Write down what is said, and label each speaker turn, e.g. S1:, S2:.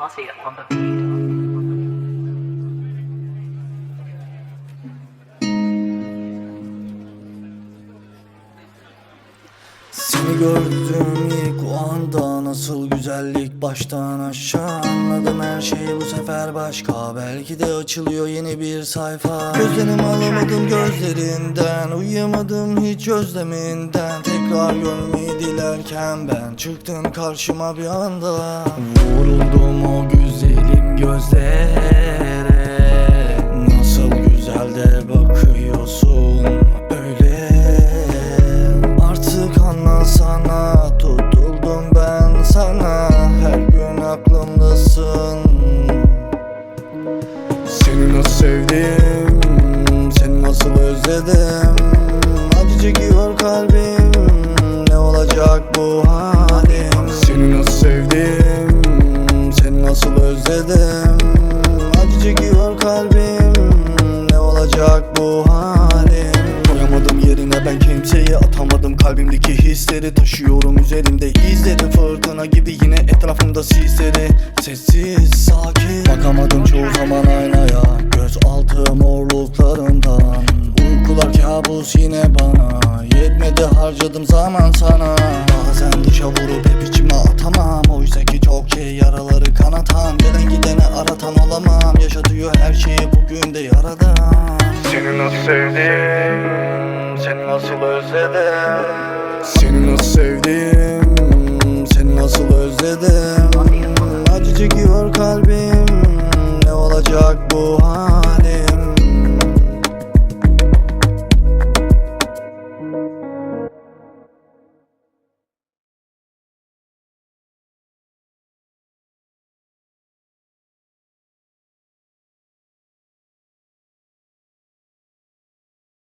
S1: On the beat.
S2: Seni gördüm ilk o anda Nasıl güzellik baştan aşağı Anladım. Her şey bu sefer başka. Belki de açılıyor yeni bir sayfa. Gözlerimi alamadım gözlerinden Uyuyamadım hiç özleminden. Tekrar görmeyi dilerken ben Çıktın karşıma bir anda gözlere. Nasıl güzel de bakıyorsun öyle. Artık anlasana tutuldum ben sana. Her gün aklımdasın. Seni nasıl sevdim Seni nasıl özledim? Acı çekiyor kalbim. Ne olacak bu halim kalbim? Ne olacak bu halim? Koyamadım yerine ben kimseyi atamadım. Kalbimdeki hisleri taşıyorum üzerimde izleri Fırtına gibi yine etrafımda sisleri Sessiz sakin. Bakamadım çoğu zaman aynaya. Göz altı morluklarından. Uykular kabus yine bana. Yetmedi harcadım zaman sana. Bazen dışa vurup hep içime atamam. Oysa ki Yaşatıyor her şeyi bugün de yaradan. Seni nasıl sevdim Seni nasıl özledim? Seni nasıl sevdim Seni nasıl özledim? Acı çekiyor kalbim Ne olacak bu hal